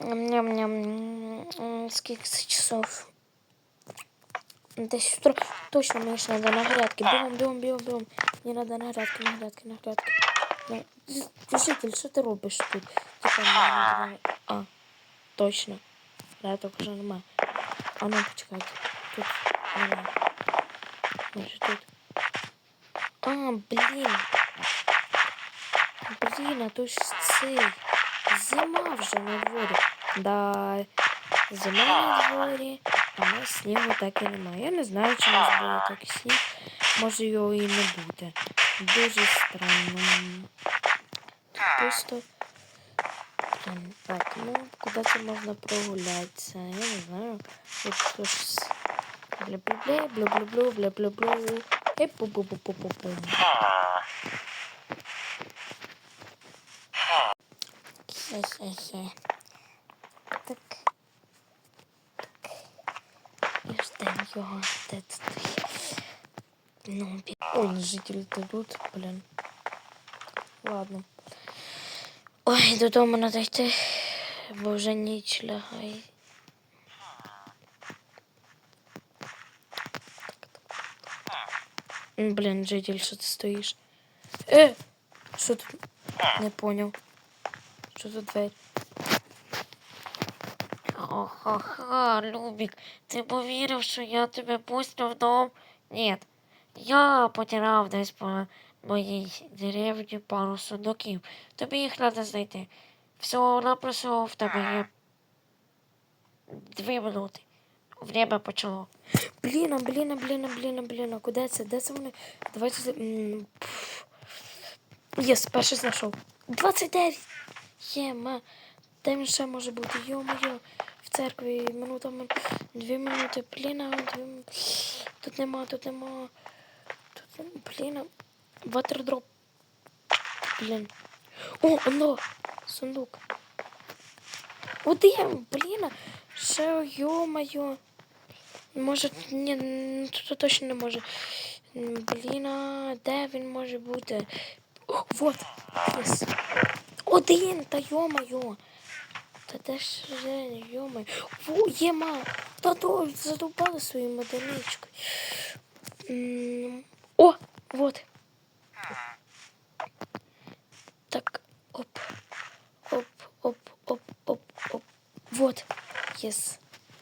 Ням-ням. Скільки це часов? Десь утро. Точно мені ж надо на грядки. Бігом, бігом, бігом, бігом. Мені надо на грядки, на грядки, на грядки. Ну, з- Житель, що ти робиш тут? Типа, мені надо... А, точно. Грядок вже немає. А ну, почекайте. Тут немає. Може тут. А, блін. Блін, а то ж цей. Зима вже на дворі. Да, зима на дворі, а у нас снігу так і немає. Я не знаю, чи у нас буде такий сніг. Може його і не буде. Дуже странно. Просто. Так, ну куди це можна прогулятися? Я не знаю. Тут щось. Бля-бля-бля, бля-бля-бля, бля-бля-бля. Ей, пу-пу-пу-пу-пу-пу. Хе-хе-хе. Так. І ждем його. Де це ти? Ну, бі... Ой, жителі тут, блін. Ладно. Ой, додому треба йти, бо вже ніч лягає. М, Блін, житель, що ти стоїш? Е! Що тут? Не поняв. Що за двері? Ха-ха, Любик, ти повірив, що я тебе пустю в дом? Ні. Я потеряв десь по моїй деревні пару сундуків. Тобі їх треба знайти. Всього напросо в тебе є дві минути. Время почало. Блін, блін, блін, блін, блін, куди це? Де це вони? Давайте. Єс, перший знайшов. 29! Є, ма. Де він ще може бути? Йо-моє. В церкві минута, мин... дві минути. Блін, а дві. Тут нема, тут нема. Тут. Блін. Ватердроп. Блін. О, оно! Сундук. Один, блін. а. Ще, йо-моє. Може, ні, тут точно не може. Блін, де він може бути? О, вот. Єс. Один, та йо-моє. Та де ж Женя, йо-моє. Фу, єма. Та то задовбали своєю одиничкою. О, вот. Так, оп. Оп, оп, оп, оп, оп. Вот. Єс.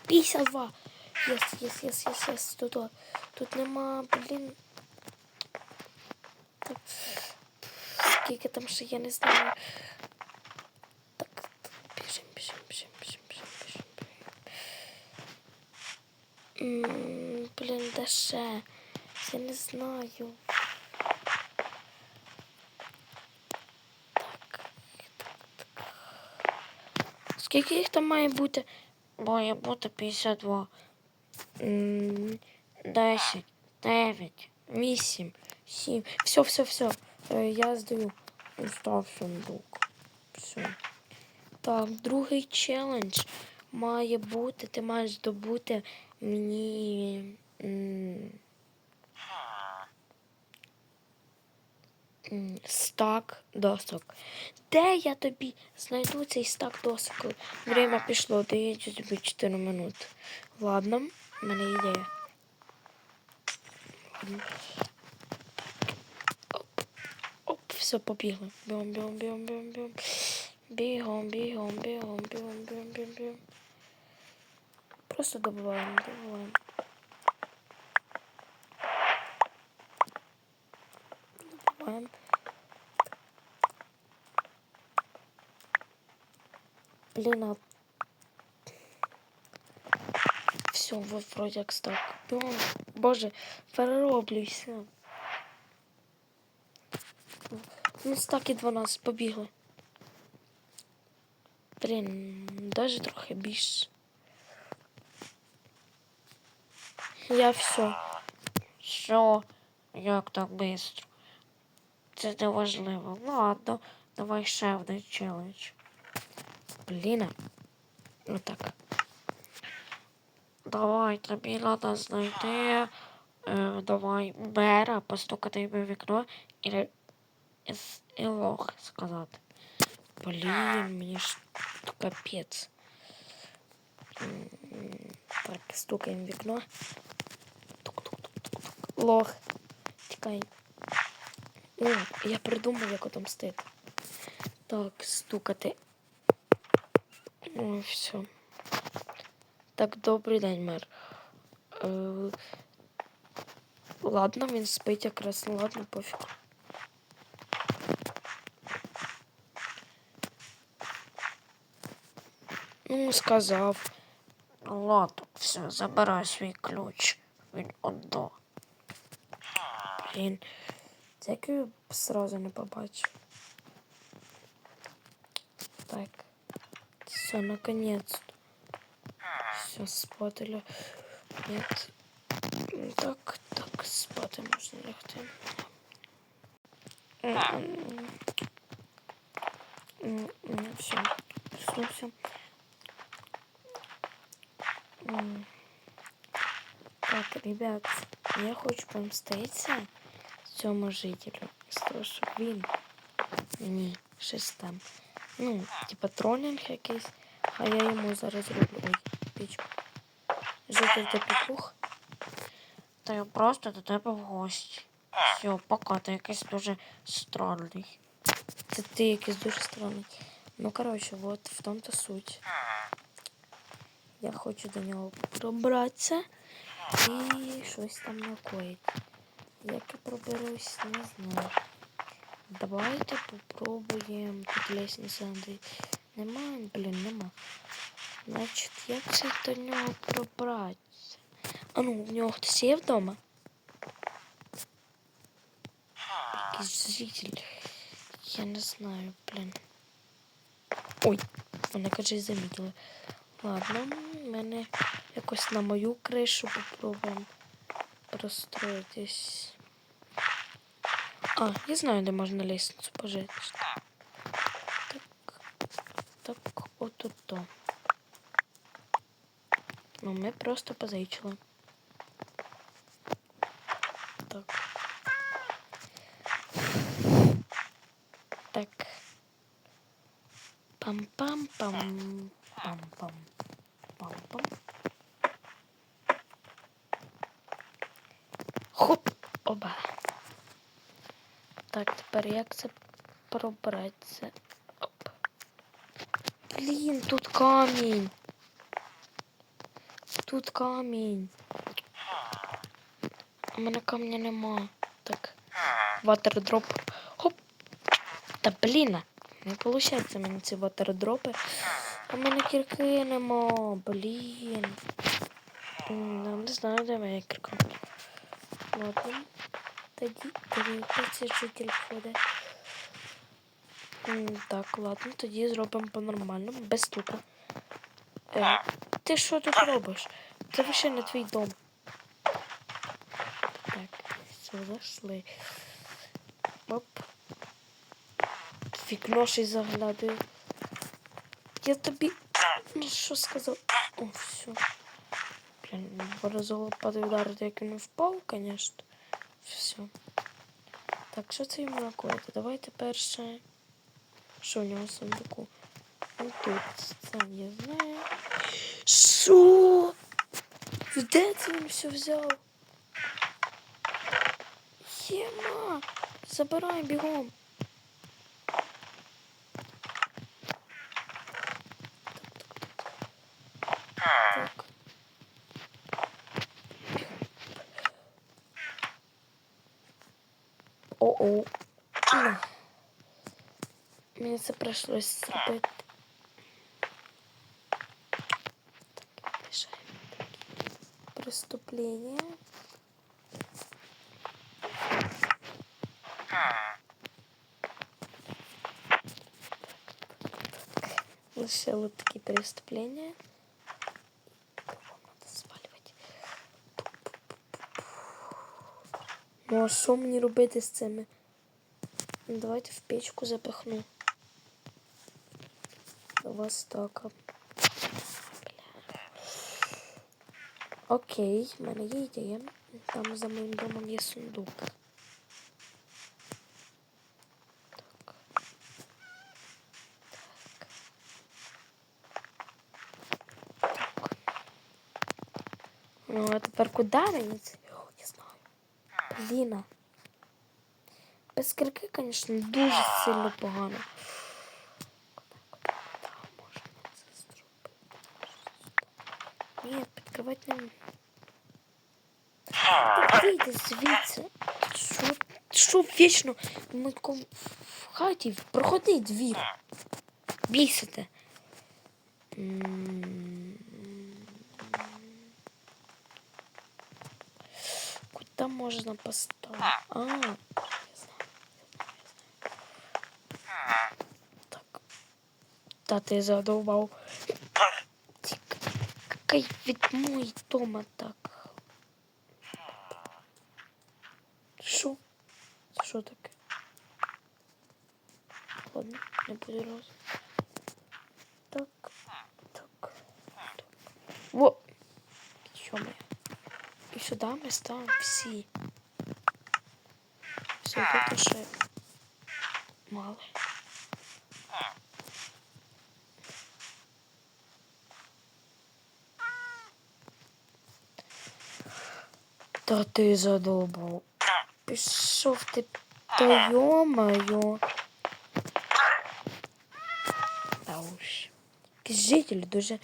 52. Єс, єс, єс, єс, єс. Тут, тут нема, блін. Так. Скільки там ще, я не знаю. Ще? Я не знаю. Так, так, так. Скільки їх там має бути? Має бути 52. М, 10, 9. Вісім, сім. Все, все, все. Я здаю. Став сундук. Все. Так, другий челендж має бути. Ти маєш здобути мені. Стак досок. Де я тобі знайду цей стак досок? Время пішло, дається тобі 4 минути. Ладно, в мене ідея. Оп, все, побігли. Бігом, бігом, бігом, бігом, бігом. Бігом, бігом, бігом, бігом, бігом, бігом. Просто добиваємо. Добиваємо. Блін, а... Все, вот вроде як стак. Бігом. Боже, перероблюйся. Ну, стаки 12, побігли. Блін, даже трохи більше. Я все. Що? Як так швидко? Це не важливо. Ладно, давай ще один челендж. Блін. Ну так. Давай, тобі треба знайти. Е, давай мера, постукати йому в вікно і, і, с- і лох сказати. Блін, мені ж капець. М, Так, стукаємо в вікно. Тук-тук-тук-тук-тук. Лох. Тікай. О, я придумав, як отомстити. Так, стукати. Ой, все. Так, добрий день, мер. Е, ладно, він спить якраз, ладно, пофіг. Ну, сказав. Ладно, все, забирай свій ключ. Він одно. Блін. Як я сразу не побачив. Все, наконец-то. Все, спати ля... Нет. М, Так, так, спати можна лягти. Все. Проснувся. Так, ребят, я хочу помститися цьому жителю. З того, що він щось там. Ну, типа тролінг якийсь, а я йому зараз роблю. Ой, пічку. Житель тепленькух. Та я просто до тебе в гості. Все, пока, ти якийсь дуже странний. Це ти якийсь дуже странний. Ну, коротше, от в тому-то суть. Я хочу до нього пробратися і щось там накоїти. Як я проберусь, не знаю. Давайте попробуємо. Тут лестниця де нема, блін, нема. Значить, як це до нього пробратися? А ну, в нього хтось є вдома? Якийсь житель. Я не знаю, блін. Ой, мене каже, замітили. Ладно, мене якось на мою кришу попробуємо простроїтись. А, я знаю, де можна лестницю пожити. Так, так, отут то. Ну, ми просто позичили. Так. Так. Пам-пам-пам. Пам-пам. Пам-пам. Так, тепер як це пробратися? Оп. Блін, тут камінь. Тут камінь. У мене камня нема. Так. Ватердроп. Хоп. Та блін. Не виходить мені ці ватердропи. В мене кірки нема. Блін. Ну, Не знаю, де моя кірка. Ладно. Тоді цей житель входить. Так, ладно, тоді зробимо по-нормальному, без стука. Е, ти що тут робиш? Це вже не твій дом. Так, все, зайшли. Оп. Вікно ще й заглядаю. Я тобі. Що сказав? О, все. Блін, разово падає ударити, як він впав, звісно. Все. Так, що це йому накоїти? Давайте перше. Що в нього сундуку? Ну тут це я знаю. Що? Де це він все взяв? Єма! Забирай бігом. О-о. Ну. Мені це прийшлось зробити. Так, рішаємо такі преступлення. Лише вот такі преступлення. Ну а що мені робити з цими? Ну, давайте в печку запихну. Вас так. Окей, в мене є ідея. Там за моїм домом є сундук. Так. Так. Так. Ну, а тепер куди раніться? Бліна. Без кирки, звісно, дуже сильно погано. Ні, підкривати не. Вийди звідси. Що, що вічно ми в хаті? Проходи двір. Бісите. М. Куда можна поставити? А, я знаю, я знаю. Так. Та ти задовбав. Какай від мой дома так. Що? Це що таке? Ладно, не буду раз. Так, так, так. Во! Що ми? І сюди ми ставимо всі. Все, тут ще мало. Пішов ти. Та йо-моє. Та уж. Якісь жителі дуже.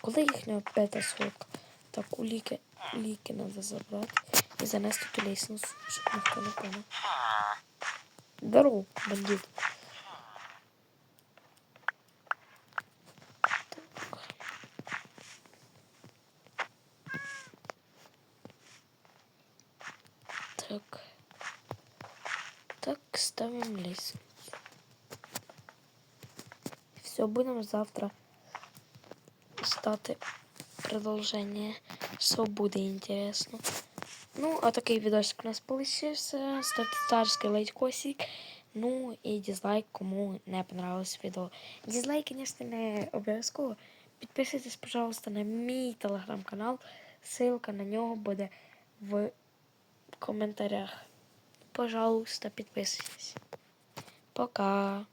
Коли їхня п'ята сотка? Так, у ліки, ліки треба забрати і занести ту лісницю, щоб ніхто не поняв. Здорово, бандит. Так. Так. Ставим лестницу. Все, будем завтра стати продовження. Що буде інтересно. Ну, а такий відосик у нас получився. Ставте царський лайкосик. Ну і дизлайк, кому не понравилось відео. Дизлайк, звісно, не обов'язково. Підписуйтесь, пожалуйста, на мій телеграм-канал. Ссылка на нього буде в коментарях. Пожалуйста, підписуйтесь. Пока.